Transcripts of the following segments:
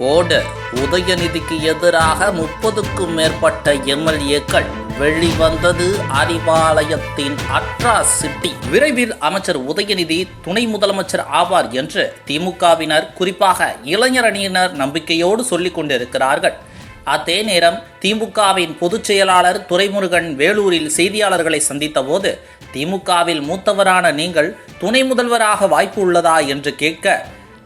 ஓட உதயநிதிக்கு எதிராக முப்பதுக்கும் மேற்பட்ட எம்எல்ஏக்கள் வெளிவந்தது அறிவாலயத்தின் அட்ராசிட்டி விரைவில் அமைச்சர் உதயநிதி துணை முதலமைச்சர் ஆவார் என்று திமுகவினர் குறிப்பாக இளைஞரணியினர் நம்பிக்கையோடு சொல்லிக் கொண்டிருக்கிறார்கள். அதே நேரம் திமுகவின் பொதுச் செயலாளர் துரைமுருகன் வேலூரில் செய்தியாளர்களை சந்தித்தபோது திமுகவில் மூத்தவரான நீங்கள் துணை முதல்வராக வாய்ப்பு உள்ளதா என்று கேட்க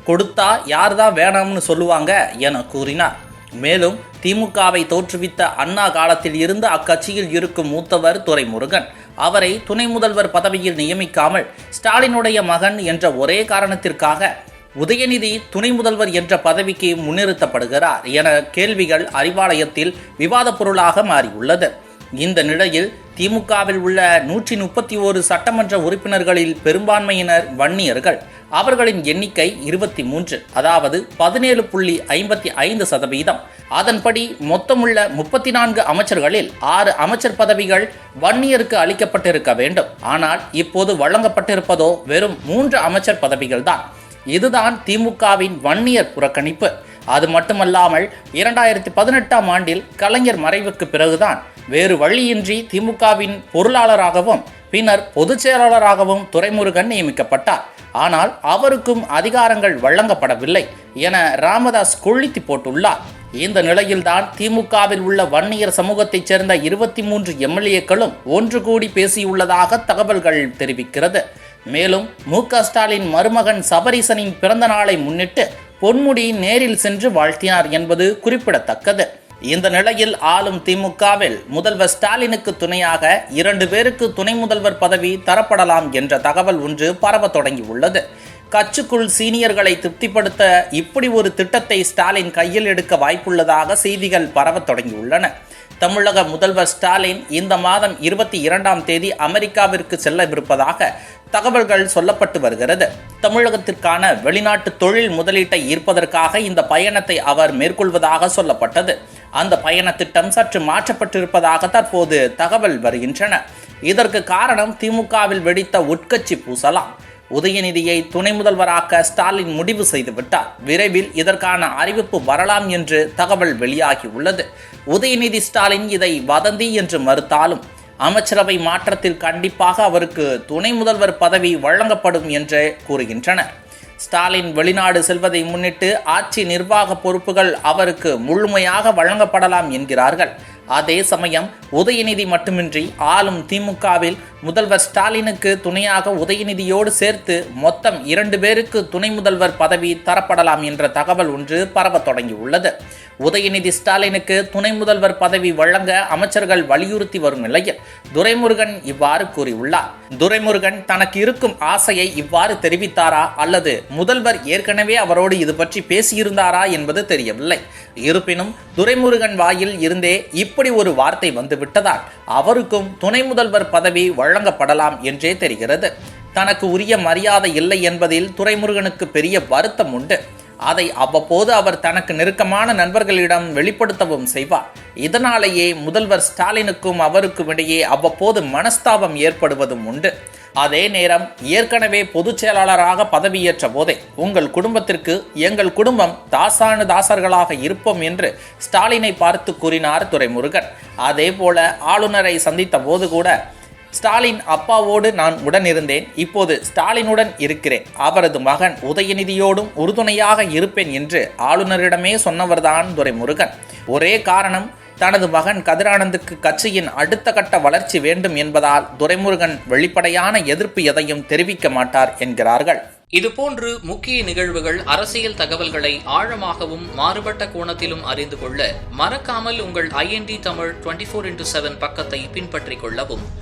கொடுத்தா யார் தான் வேணாம்னு சொல்லுவாங்க என கூறினார். மேலும் திமுகவை தோற்றுவித்த அண்ணா காலத்தில் இருந்து அக்கட்சியில் இருக்கும் மூத்தவர் துரைமுருகன். அவரை துணை முதல்வர் பதவியில் நியமிக்காமல் ஸ்டாலினுடைய மகன் என்ற ஒரே காரணத்திற்காக உதயநிதி துணை முதல்வர் என்ற பதவிக்கு முன்னிறுத்தப்படுகிறார் என கேள்விகள் அறிவாலயத்தில் விவாதப் பொருளாக மாறியுள்ளது. இந்த நிலையில் திமுகவில் உள்ள நூற்றி முப்பத்தி ஓரு சட்டமன்ற உறுப்பினர்களில் பெரும்பான்மையினர் வன்னியர்கள். அவர்களின் எண்ணிக்கை இருபத்தி மூன்று அதாவது பதினேழு புள்ளி ஐம்பத்தி ஐந்து சதவீதம். அதன்படி மொத்தமுள்ள முப்பத்தி நான்கு அமைச்சர்களில் ஆறு அமைச்சர் பதவிகள் வன்னியருக்கு அளிக்கப்பட்டிருக்க வேண்டும். ஆனால் இப்போது வழங்கப்பட்டிருப்பதோ வெறும் மூன்று அமைச்சர் பதவிகள்தான். இதுதான் திமுகவின் வன்னியர் புறக்கணிப்பு. அது மட்டுமல்லாமல் இரண்டாயிரத்தி பதினெட்டாம் ஆண்டில் கலைஞர் மறைவுக்கு பிறகுதான் வேறு வழியின்றி திமுகவின் பொருளாளராகவும் பின்னர் பொதுச் செயலாளராகவும் துரைமுருகன் நியமிக்கப்பட்டார். ஆனால் அவருக்கும் அதிகாரங்கள் வழங்கப்படவில்லை என ராமதாஸ் கொள்ளித்து போட்டுள்ளார். இந்த நிலையில்தான் திமுகவில் உள்ள வன்னியர் சமூகத்தைச் சேர்ந்த இருபத்தி மூன்று எம்எல்ஏக்களும் ஒன்று கூடி பேசியுள்ளதாக தகவல்கள் தெரிவிக்கிறது. மேலும் மு க ஸ்டாலின் மருமகன் சபரீசனின் பிறந்த நாளை முன்னிட்டு பொன்முடி நேரில் சென்று வாழ்த்தினார் என்பது குறிப்பிடத்தக்கது. இந்த நிலையில் ஆளும் திமுகவில் முதல்வர் ஸ்டாலினுக்கு துணையாக இரண்டு பேருக்கு துணை முதல்வர் பதவி தரப்படலாம் என்ற தகவல் ஒன்று பரவ தொடங்கியுள்ளது. கட்சிக்குள் சீனியர்களை திருப்திப்படுத்த இப்படி ஒரு திட்டத்தை ஸ்டாலின் கையில் எடுக்க வாய்ப்புள்ளதாக செய்திகள் பரவத் தொடங்கியுள்ளன. தமிழக முதல்வர் ஸ்டாலின் இந்த மாதம் இருபத்தி இரண்டாம் தேதி அமெரிக்காவிற்கு செல்லவிருப்பதாக தகவல்கள் சொல்லப்பட்டு வருகிறது. தமிழகத்திற்கான வெளிநாட்டு தொழில் முதலீட்டை ஈர்ப்பதற்காக இந்த பயணத்தை அவர் மேற்கொள்வதாக சொல்லப்பட்டது. அந்த பயண திட்டம் சற்று மாற்றப்பட்டிருப்பதாக தற்போது தகவல் வருகின்றன. இதற்கு காரணம் திமுகவில் வெடித்த உட்கட்சி பூசலாம். உதயநிதியை துணை முதல்வராக்க ஸ்டாலின் முடிவு செய்துவிட்டார். விரைவில் இதற்கான அறிவிப்பு வரலாம் என்று தகவல் வெளியாகியுள்ளது உதயநிதி ஸ்டாலின் இதை வதந்தி என்று மறுத்தாலும் அமைச்சரவை மாற்றத்தில் கண்டிப்பாக அவருக்கு துணை முதல்வர் பதவி வழங்கப்படும் என்று கூறுகின்றனர். ஸ்டாலின் வெளிநாடு செல்வதை முன்னிட்டு ஆட்சி நிர்வாக பொறுப்புகள் அவருக்கு முழுமையாக வழங்கப்படலாம் என்கிறார்கள். அதே சமயம் உதயநிதி மட்டுமின்றி ஆளும் திமுகவில் முதல்வர் ஸ்டாலினுக்கு துணையாக உதயநிதியோடு சேர்த்து மொத்தம் இரண்டு பேருக்கு துணை முதல்வர் பதவி தரப்படலாம் என்ற தகவல் ஒன்று பரவத் தொடங்கியுள்ளது. உதயநிதி ஸ்டாலினுக்கு துணை முதல்வர் பதவி வழங்க அமைச்சர்கள் வலியுறுத்தி வரும் நிலையில் துரைமுருகன் இவ்வாறு கூறியுள்ளார். துரைமுருகன் தனக்கு இருக்கும் ஆசையை இவ்வாறு தெரிவித்தாரா? அல்லது முதல்வர் ஏற்கனவே அவரோடு இது பற்றி பேசியிருந்தாரா என்பது தெரியவில்லை. இருப்பினும் துரைமுருகன் வாயில் இருந்தே இப்படி ஒரு வார்த்தை வந்துவிட்டதால் அவருக்கும் துணை முதல்வர் பதவி வழங்கப்படலாம் என்றே தெரிகிறது. தனக்கு உரிய மரியாதை இல்லை என்பதில் துரைமுருகனுக்கு பெரிய வருத்தம் உண்டு. அதை அவ்வப்போது அவர் தனக்கு நெருக்கமான நண்பர்களிடம் வெளிப்படுத்தவும் செய்வார். இதனாலேயே முதல்வர் ஸ்டாலினுக்கும் அவருக்கும் இடையே அவ்வப்போது மனஸ்தாபம் ஏற்படுவதும் உண்டு. அதே நேரம் ஏற்கனவே பொதுச் செயலாளராக பதவியேற்ற போதே உங்கள் குடும்பத்திற்கு எங்கள் குடும்பம் தாசானு தாசர்களாக இருப்போம் என்று ஸ்டாலினை பார்த்து கூறினார் துரைமுருகன். அதே போல ஆளுநரை சந்தித்த போது கூட ஸ்டாலின் அப்பாவோடு நான் உடனிருந்தேன். இப்போது ஸ்டாலினுடன் இருக்கிறேன். அவரது மகன் உதயநிதியோடும் உறுதுணையாக இருப்பேன் என்று ஆளுநரிடமே சொன்னவர்தான் துரைமுருகன். ஒரே காரணம் தனது மகன் கதிரானந்துக்கு கட்சியின் அடுத்த கட்ட வளர்ச்சி வேண்டும் என்பதால் துரைமுருகன் வெளிப்படையான எதிர்ப்பு எதையும் தெரிவிக்க மாட்டார் என்கிறார்கள். இதுபோன்று முக்கிய நிகழ்வுகள் அரசியல் தகவல்களை ஆழமாகவும் மாறுபட்ட கோணத்திலும் அறிந்து கொள்ள மறக்காமல் உங்கள் IND Tamil twenty four into seven பக்கத்தை பின்பற்றிக் கொள்ளவும்.